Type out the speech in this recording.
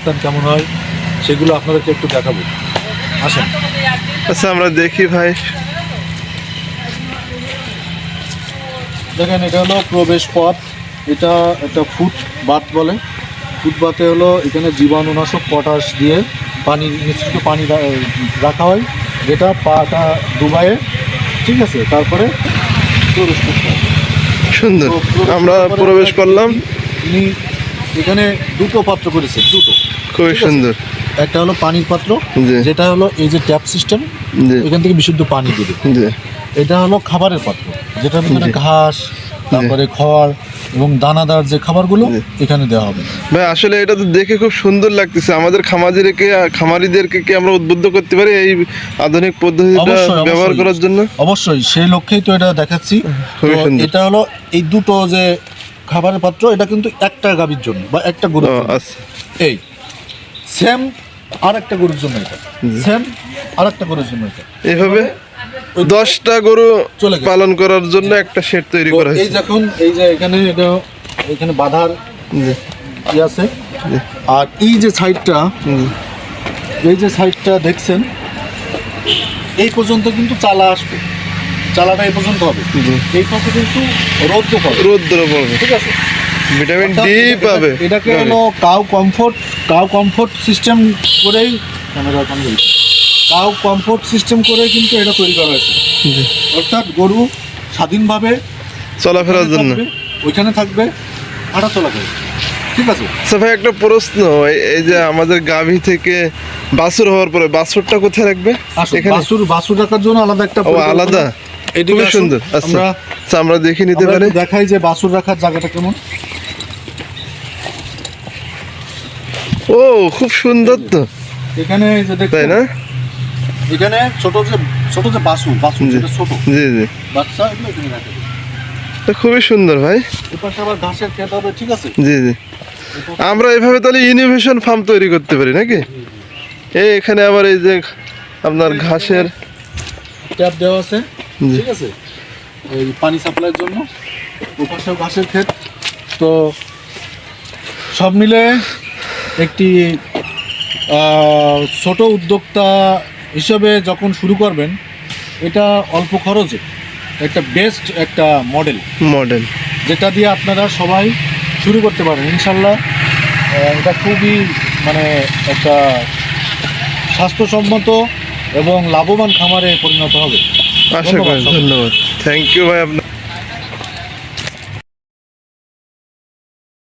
অবস্থান কেমন হয় সেগুলো আপনাদেরকে একটু দেখাবো। আসেন। আচ্ছা আমরা দেখি ভাই। দেখেন এটা হলো প্রবেশ পথ। এটা একটা ফুট বাত বলে। ফুটবাতে হলো এখানে জীবাণুনাশক পটাশ দিয়ে পানি মিশ্রিত পানি রাখা হয় যেটা পাটা ডুবায়ে ঠিক আছে তারপরে প্রবেশ করতে হয়। সুন্দর। আমরা প্রবেশ করলাম। তিনি এখানে দুটো পাত্র করেছেন দুটো। খুবই সুন্দর। একটা হলো পানির পাত্র যেটা হলো এই যে ট্যাপ সিস্টেম এখান থেকে বিশুদ্ধ পানি দিবে। এটা হলো খাবারের পাত্র যেটার ভিতরে ঘাস তারপরে খড় এবং দানাদার যে খাবারগুলো এখানে দেওয়া হবে। ভাই আসলে এটা তো দেখে খুব সুন্দর লাগতেছে। আমাদের খামারিদেরকে খামারিদেরকে কি আমরা উদ্বুদ্ধ করতে পারি এই আধুনিক পদ্ধতিটা ব্যবহার করার জন্য? অবশ্যই সেই লক্ষ্যেই তো এটা দেখাচ্ছি। এটা হলো এই দুটো যে খাবারের পাত্র এটা কিন্তু একটা গাভীর জন্য বা একটা ও, গরুর আচ্ছা। এই সেম আর একটা গরুর জন্য এটা। সেম আর একটা গরুর জন্য এটা। এভাবে দশটা গরু পালন করার জন্য একটা শেড তৈরি করা এই যখন এই যে এখানে এটা এখানে বাঁধার ই আছে। আর এই যে সাইডটা এই যে সাইডটা দেখছেন এই পর্যন্ত কিন্তু চালা আসবে। চালাটা এই পর্যন্ত হবে। এই পাশে কিন্তু রৌদ্র পাবে রৌদ্র পড়বে। ঠিক আছে? ভিটামিন ডি এটা- পাবে। এটাকে হলো cow comfort cow comfort system করেই ক্যামেরা। কাউ কমফোর্ট সিস্টেম করে কিন্তু এটা তৈরি করা হয়েছে। জি। অর্থাৎ গরু স্বাধীনভাবে চলাফেরার জন্য। ওইখানে থাকবে হাঁটা চলা করবে। ঠিক আছে? আচ্ছা ভাই একটা প্রশ্ন। এই- যে আমাদের গাভী থেকে বাছুর হওয়ার পরে বাছুরটা কোথায় রাখবে? এখানে? বাছুর বাছুর রাখার জন্য আলাদা একটা ও আলাদা? আসুন, সুন্দর। আচ্ছা আমরা আচ্ছা দেখে নিতে আমরা পারি। দেখাই যে বাসুর রাখার জায়গাটা কেমন। ও খুব সুন্দর তো। এখানে যে তাই না? এখানে ছোট যে ছোট যে বাছুর জি। যেটা ছোট। জি জি। বাচ্চা এগুলো এখানে রাখা। যাবে। খুবই সুন্দর ভাই। এপাশে আবার ঘাসের খেত হবে ঠিক আছে? জি জি। আমরা এভাবে তাহলে ইনোভেশন ফার্ম তৈরি করতে পারি নাকি? এই এখানে আবার এই যে আপনার ঘাসের ট্যাপ দেওয়া আছে ঠিক আছে? এই পানি সাপ্লাইয়ের জন্য। ওপাশেও ঘাসের ক্ষেত। তো সব মিলে একটি ছোট উদ্যোক্তা হিসেবে যখন শুরু করবেন এটা অল্প খরচে একটা বেস্ট একটা মডেল মডেল যেটা দিয়ে আপনারা সবাই শুরু করতে পারেন ইনশাল্লাহ এটা খুবই মানে একটা স্বাস্থ্যসম্মত এবং লাভবান খামারে পরিণত হবে। আশা করি। ধন্যবাদ থ্যাংক ইউ ভাই আপনার